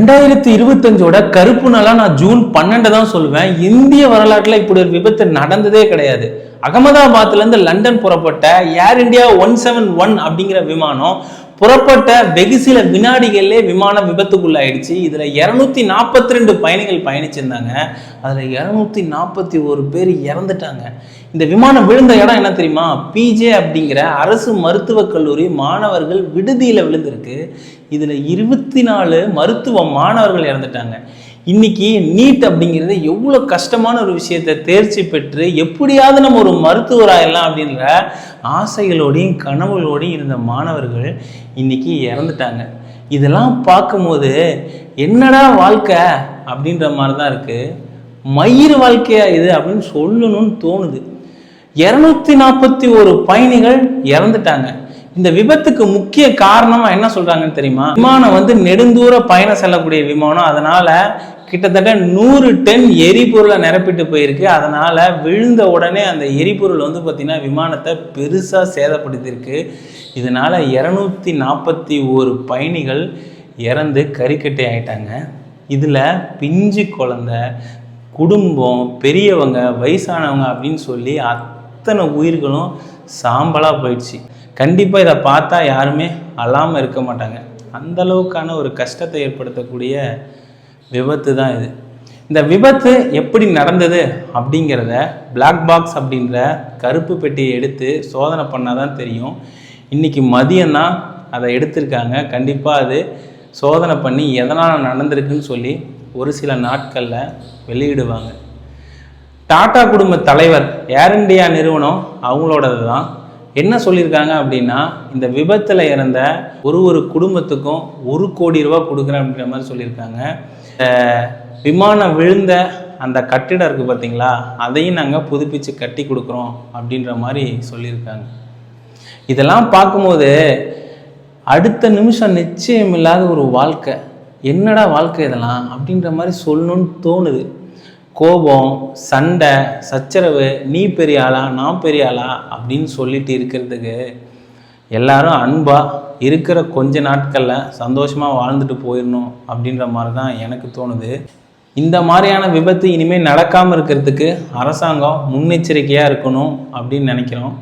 ரெண்டாயிரத்தி இருபத்தஞ்சோட கருப்பு நாளா நான் ஜூன் பன்னெண்டு தான் சொல்லுவேன் இந்திய வரலாற்றில் இப்படி ஒரு விபத்து நடந்ததே கிடையாது. அகமதாபாத்லேருந்து லண்டன் புறப்பட்ட Air India one seven one அப்படிங்கிற விமானம் புறப்பட்ட வெகு சில வினாடிகள்லே விமானம் விபத்துக்குள்ளாயிடுச்சு. இதில் இரநூத்தி நாற்பத்தி ரெண்டு பயணிகள் பயணிச்சிருந்தாங்க. அதில் இரநூத்தி நாற்பத்தி ஒரு பேர் இறந்துட்டாங்க. இந்த விமானம் விழுந்த இடம் என்ன தெரியுமா? பிஜே அப்படிங்கிற அரசு மருத்துவக் கல்லூரி மாணவர்கள் விடுதியில் விழுந்திருக்கு. இதில் இருபத்தி நாலு மருத்துவ மாணவர்கள் இறந்துட்டாங்க. இன்னைக்கு நீட் அப்படிங்கிறது எவ்வளோ கஷ்டமான ஒரு விஷயத்தை தேர்ச்சி பெற்று எப்படியாவது நம்ம ஒரு மருத்துவராயிடலாம் அப்படின்ற ஆசைகளோடையும் கனவுகளோடையும் இருந்த மாணவர்கள் இன்னைக்கு இறந்துட்டாங்க. இதெல்லாம் பார்க்கும்போது என்னடா வாழ்க்கை அப்படின்ற மாதிரி தான் இருக்குது மயிர் வாழ்க்கையா இது அப்படின்னு சொல்லணும்னு தோணுது. இரநூத்தி நாற்பத்தி ஒரு பயணிகள் இறந்துட்டாங்க. இந்த விபத்துக்கு முக்கிய காரணமா என்ன சொல்றாங்கன்னு தெரியுமா? விமானம் வந்து நெடுந்தூர பயணம் செல்லக்கூடிய விமானம். அதனால கிட்டத்தட்ட நூறு டன் எரிபொருளை நிரப்பிட்டு போயிருக்கு. அதனால விழுந்த உடனே அந்த எரிபொருள் வந்து பார்த்தீங்கன்னா விமானத்தை பெருசா சேதப்படுத்தியிருக்கு. இதனால இரநூத்தி நாற்பத்தி ஒரு பயணிகள் இறந்து கறிக்கட்டை ஆயிட்டாங்க. இதுல பிஞ்சு குழந்தை குடும்பம் பெரியவங்க வயசானவங்க அப்படின்னு சொல்லி அத்தனை உயிர்களும் சாம்பலாக போயிடுச்சு. கண்டிப்பாக இதை பார்த்தா யாருமே அழாமல் இருக்க மாட்டாங்க. அந்த அளவுக்கான ஒரு கஷ்டத்தை ஏற்படுத்தக்கூடிய விபத்து தான் இது. இந்த விபத்து எப்படி நடந்தது அப்படிங்கிறத பிளாக் பாக்ஸ் அப்படின்ற கருப்பு பெட்டியை எடுத்து சோதனை பண்ணால் தான் தெரியும் இன்றைக்கி மதியம்தான் அதை எடுத்திருக்காங்க. கண்டிப்பாக அது சோதனை பண்ணி எதனால் நடந்திருக்குன்னு சொல்லி ஒரு சில நாட்களில் வெளியிடுவாங்க. டாடா குடும்ப தலைவர் ஏர் இண்டியா நிறுவனம் அவங்களோடது தான் என்ன சொல்லியிருக்காங்க அப்படின்னா இந்த விபத்தில் இறந்த ஒரு ஒரு குடும்பத்துக்கும் ஒரு கோடி ரூபா கொடுக்குறேன் அப்படின்ற மாதிரி சொல்லியிருக்காங்க. விமானம் விழுந்த அந்த கட்டிடம் இருக்குது பார்த்தீங்களா அதையும் நாங்கள் புதுப்பிச்சு கட்டி கொடுக்குறோம் அப்படின்ற மாதிரி சொல்லியிருக்காங்க. இதெல்லாம் பார்க்கும்போது அடுத்த நிமிஷம் நிச்சயம் இல்லாத ஒரு வாழ்க்கை. என்னடா வாழ்க்கை இதெல்லாம் அப்படின்ற மாதிரி சொல்லணும்னு தோணுது. கோபம் சண்டை சச்சரவு நீ பெரிய ஆளா நான் பெரிய ஆளா அப்படின்னு சொல்லிட்டு இருக்கிறதுக்கு எல்லாரும் அன்பாக இருக்கிற கொஞ்ச நாட்களில் சந்தோஷமாக வாழ்ந்துட்டு போயிடணும் அப்படின்ற மாதிரி தான் எனக்கு தோணுது. இந்த மாதிரியான விபத்து இனிமேல் நடக்காமல் இருக்கிறதுக்கு அரசாங்கம் முன்னெச்சரிக்கையாக இருக்கணும் அப்படின்னு நினைக்கிறோம்.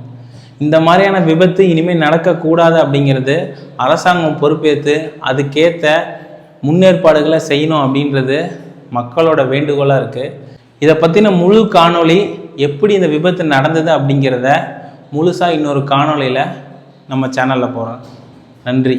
இந்த மாதிரியான விபத்து இனிமேல் நடக்கக்கூடாது அப்படிங்கிறது அரசாங்கம் பொறுப்பேற்று அதுக்கேற்ற முன்னேற்பாடுகளை செய்யணும் அப்படின்றது மக்களோட வேண்டுகோளாக இருக்குது இதை பற்றின முழு காணொளி எப்படி இந்த விபத்து நடந்தது அப்படிங்கிறத முழுசாக இன்னொரு காணொளியில் நம்ம சேனலில் போகிறோம் நன்றி.